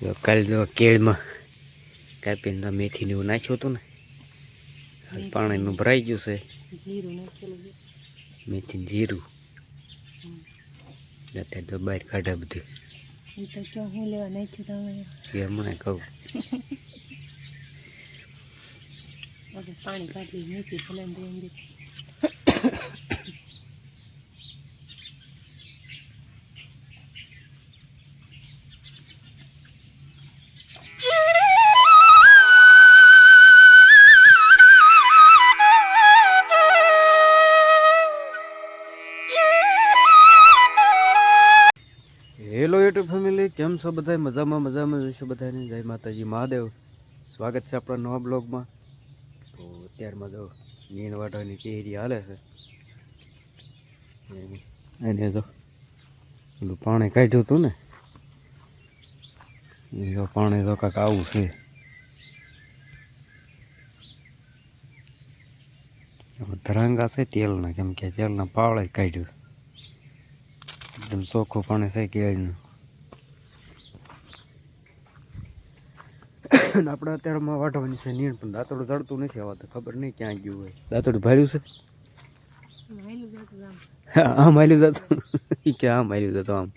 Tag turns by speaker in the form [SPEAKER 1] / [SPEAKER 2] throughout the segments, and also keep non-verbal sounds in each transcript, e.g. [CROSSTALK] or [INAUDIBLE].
[SPEAKER 1] કાલે કેળમાં કાપીને મેથીને એવું નાખ્યું હતું ને. પાણીનું ભરાઈ ગયું છે. મેથી જીરું. અત્યારે તો બહાર કાઢે બધું.
[SPEAKER 2] એ તો ક્યાં હું લેવા નાખ્યું તમે?
[SPEAKER 1] એ મને કહું. [LAUGHS]
[SPEAKER 2] પાણી કાઢી મૂકી
[SPEAKER 1] હેલો યુટ્યુબ ફેમિલી કેમ છો બધા મજામાં મજામાં જશો બધાને જય માતાજી, મહાદેવ. સ્વાગત છે આપણા નવા બ્લોગમાં. તો અત્યારમાં જો નીણ વાટવાની કેરી હાલે છે. એને જો પેલું પાણી કાઢ્યું હતું ને, એ જો પાણી જો કાંક આવું છે. ધરાંગા છે તેલના, કેમ કે તેલના પાવળે કાઢ્યું. એકદમ ચોખ્ખું પાણી છે કેળનું. અને આપણે અત્યારમાં વાઢવાની છે નીણ પણ દાંતડું જડતું નથી આવતું ખબર નહીં ક્યાં ગયું હોય. દાંતડું ભાડ્યું છે?
[SPEAKER 2] આમ
[SPEAKER 1] હાલ્યું જતું ઈ કે આમ હાલ્યું જતું આમ.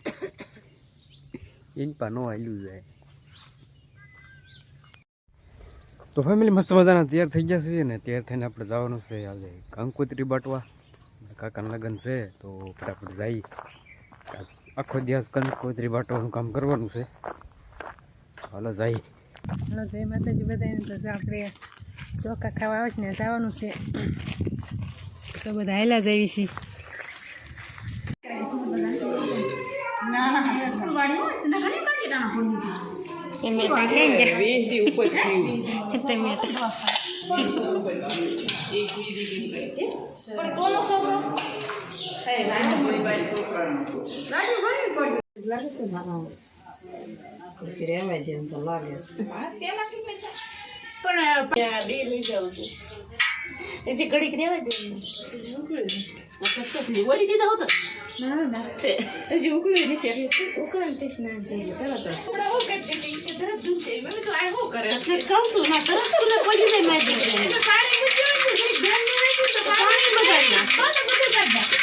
[SPEAKER 1] એની પા નો હાલ્યું જાય. તો ફેમિલી મસ્ત મજાના તૈયાર થઈ ગયા છીએ ને તૈયાર થઈને આપણે જવાનું છે આજે કંકોત્રી બાટવા. કાકાના લગ્ન છે તો ફટાફટ જઈ આખો દિવસ કંકોત્રી બાટવાનું કામ કરવાનું છે. હાલો જાય.
[SPEAKER 2] હાલો જય માતાજી બધાને તો આપણે ચોખા ખાવા આવે છે ને જવાનું છે. સો બધા હેલા જઈએ છીએ ટમેટા ક્યાં ગયા ટમેટા હજી ઘડીક રહેવા દે ના ના હજી ઉકળ્યું નથી ઉકળે ને ના જોઈએ તરત કહું છું ના તરત જ પડી જાય મારી દીકરીને. પાણી બગાડી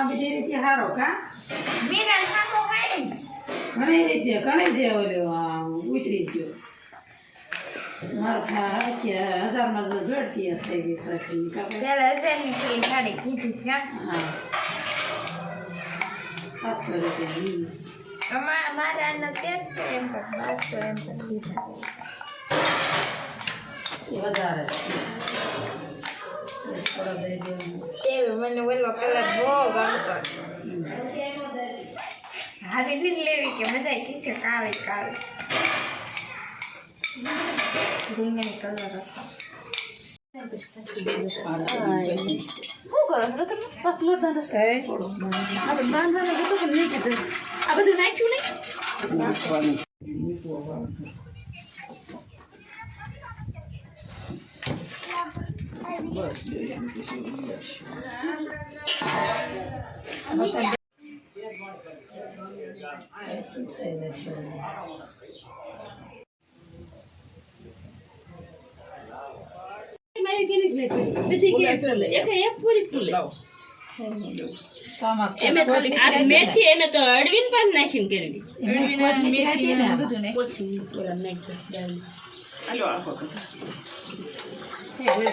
[SPEAKER 3] ભાવતાલમાં બીજી રીતે હારો કા? ઘણી રીતે ઘણી જે ઓલો ઉતરી ગયો. મારા થા હજારમાં જોડતી થઈ ગઈ કીધી કાપડ હા. પાંચસો રૂપિયા એ વધારે છે. થોડો દઈ દેવાનો
[SPEAKER 2] મને ઓલો કલર બહુ ગમતો.
[SPEAKER 4] હારી લીલી લેવી કે બધા છે કાળી કાળી. રીંગણી કલર હતો. શું કરો છો? તમે બસ લોટ બાંધો છો? આપણે બાંધવાનું પણ નહીં કીધું? આ બધું નાખ્યું નહીં?
[SPEAKER 5] મેથી એને તો અડવીન પણ નાખીને કરવી
[SPEAKER 3] મેથી હતી ને બધું ને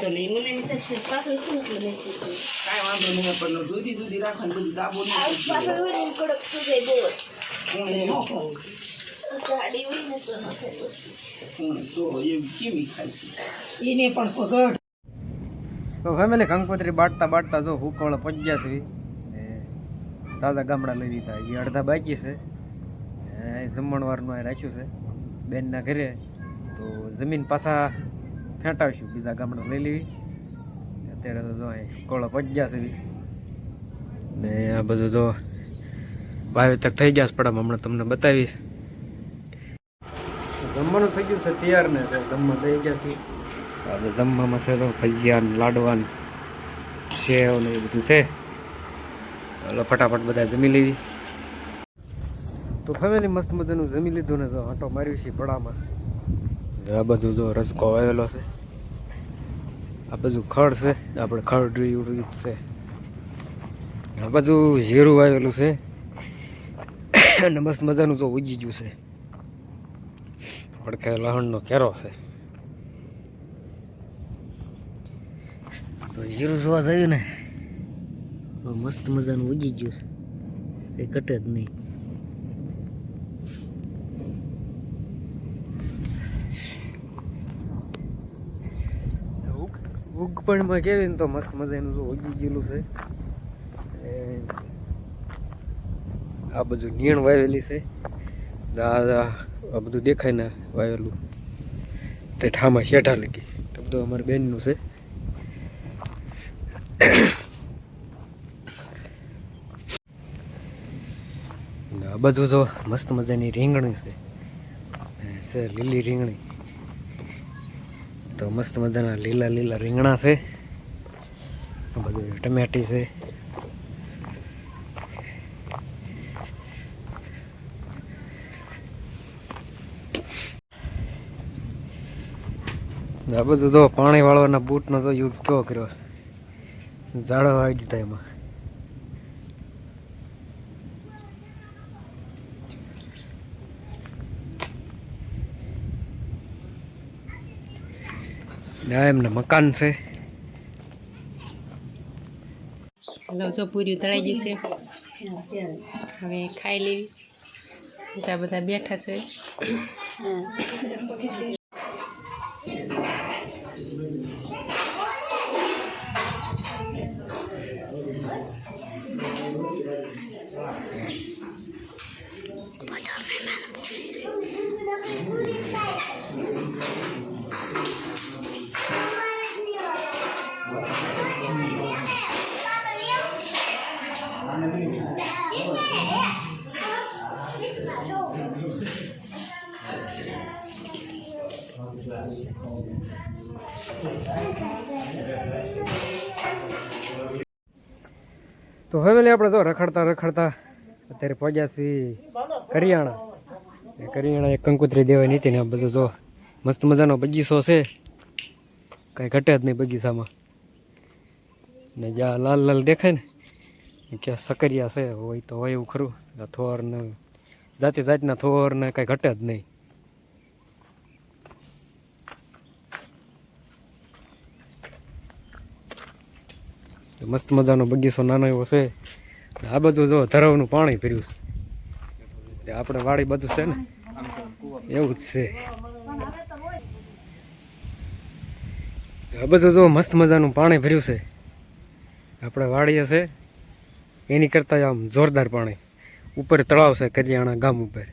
[SPEAKER 5] તો નહીં. મને એમ થશે, પાછળ શું એટલું નાખ્યું
[SPEAKER 6] કાંઈ વાંધો નહીં પણ જુદી જુદી રાખવાની બધું દાબો નહીં
[SPEAKER 5] કડક જ.
[SPEAKER 6] કોણે ન
[SPEAKER 5] ને તો
[SPEAKER 1] ફેમિલી કંકોત્રી બાટતા બાટતા જો હુકવળ પંચ્યાસી. તાજા ગામડા લઈ લીધા. હજી અડધા બાકી છે. એ જમણવારનું અહીં રાખ્યું છે. બેનના ઘરે. તો જમીન પાછા ફેંટાવશું બીજા ગામડા લઈ લેવી. અત્યારે તો જો કોળો પહોંચ્યા છે ને આ બધું તો વાવેતર થઈ ગયા છે પડામાં હમણાં તમને બતાવીશ. જમવાનું થઈ ગયું છે તૈયાર ને જમવા થઈ ગયા છે હવે જમવામાં છે તો ભજીયા ને લાડવા ને સેવ ને એ બધું છે. ચાલો ફટાફટ બધા જમી લેવી. તો ફેમિલી મસ્ત મજાનું જમી લીધું ને તો આંટો માર્યું છે પડામાં. આ બધું જો રસકો આવેલો છે. આ બધું ખડ છે. આપણે ખડ રહ્યું છે. આ બધું જીરું આવેલું છે. અને મસ્ત મજાનું તો ઉજી ગયું છે. પડખે લહણનો કેરો છે. તો જીરું જોવા જયું ને મસ્ત મજાનું ઉજી ગયું છે. એ કટે જ નહીં ઉગ- ઉગપણમાં કેવી ને તો મસ્ત મજાનું જો ઉગી ગયેલું છે. આ બધું નીણ વાવેલી છે. આ બધું દેખાય ને વાવેલું. તે ઠામાં શેઠા લગી. તો બધું અમારી બેનનું છે. આ બધું તો મસ્ત મજાની રીંગણી છે લીલી રીંગણી. તો મસ્ત મજાના લીલા લીલા રીંગણા છે. બધું ટમેટી છે. આ બધું જો પાણી વાળવાના બૂટનો તો યુઝ કેવો કર્યો છે? ઝાડો આવી દીધા એમાં. ને એમના મકાન છે.
[SPEAKER 2] હલો જો પૂરી તળાઈ છે. હવે ખાઈ લેવી. પછી આ બધા બેઠા છે.
[SPEAKER 1] તો હવે આપણે તો રખડતા રખડતા અત્યારે પહોંચ્યા છીએ કરિયાણા. કરિયાણા એક કંકોત્રી દેવાય નીતિ ને બધું જો મસ્ત મજાનો બગીચો છે. કાંઈ ઘટે જ નહીં બગીચામાં. ને જ્યાં લાલ લાલ દેખાય ને ક્યાં સકરિયા છે, હોય તો હોય એવું ખરું. થોર ને જાતિ જાતના થોર ને કાંઈ ઘટે જ નહીં. મસ્ત મજાનો બગીચો નાનો એવો છે. આ બધું જો ધરવનું પાણી ભર્યું છે. આપણે વાડી બધું છે ને? એવું જ છે. આ બધું જો મસ્ત મજાનું પાણી ભર્યું છે. આપણે વાડીએ છે. એની કરતાં આમ જોરદાર પાણી. ઉપર તળાવ છે કરિયાણા ગામ ઉપર.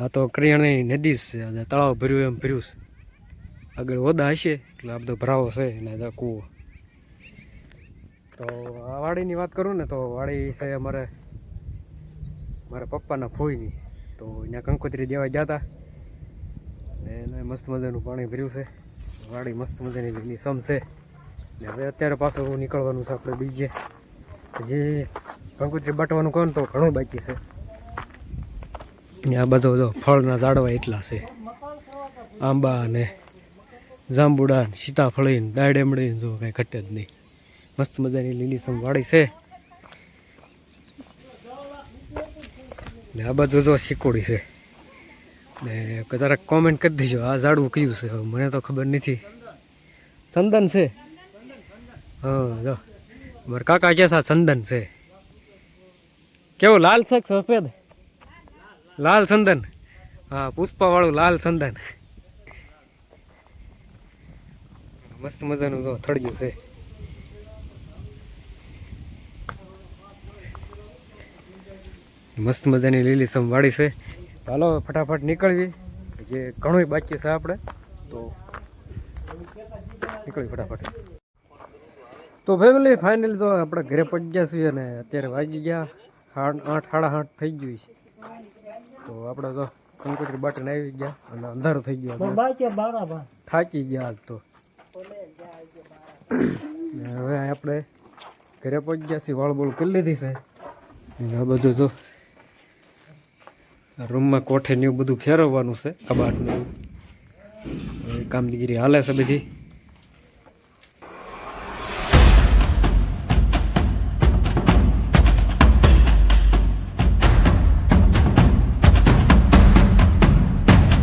[SPEAKER 1] આ તો કરિયાણાની નદી છે અને તળાવ ભર્યું એમ ભર્યું છે. આગળ ઓદા હશે, એટલે આ બધો ભરાવો છે ને કૂવો. તો આ વાડીની વાત કરું ને તો વાડી છે અમારે, મારા પપ્પાના ફોઈની. તો અહીંયા કંકોત્રી દેવા ગયા હતા એને મસ્ત મજાનું પાણી ભર્યું છે. વાડી મસ્ત મજાની લીલી સમ છે. ને હવે અત્યારે પાછું નીકળવાનું છે આપણે બીજે. હજી કંકોત્રી બાટવાનું કહો તો ઘણું બાકી છે. ને આ બધો જો ફળના ઝાડવા એટલા છે. આંબા ને જાંબુડા ને સીતાફળી દાડેમડી જો કાંઈ ઘટે જ નહીં. મસ્ત મજાની લીલીસમ વાડી છે. ને આ બધું જો શીકોડી છે. ને જરાક કોમેન્ટ કરી દેજો, આ ઝાડવું કયું છે? મને તો ખબર નથી. ચંદન છે. હા, જો. મારા કાકા છે ચંદન છે. કેવું લાલ છે સફેદ? લાલ ચંદન હા, પુષ્પાવાળું લાલ ચંદન મસ્ત મજાનું જો, થળિયું છે. મસ્ત મજાની લીલીસમ વાડી છે. ચાલો ફટાફટ નીકળવી જે ઘણું બાકી છે આપણે, તો નીકળવી ફટાફટ. તો ફેમિલી ફાઇનલ તો આપણે ઘરે પહોંચી ગયા છીએ અને અત્યારે વાગી ગયા. આઠ, સાડા આઠ થઈ ગયું છે. તો આપણે તો કંકોત્રી બટન આવી ગયા અને અંધારું થઈ ગયું. થાકી ગયા આજ તો. હવે આપણે ઘરે પહોંચી ગયા છીએ વાળ બોળ કરી લીધી છે. આ બધું તો રૂમમાં કોઠે ને એવું બધું ફેરવવાનું છે કબાટ ને એવું. હવે કામગીરી હાલે છે બધી.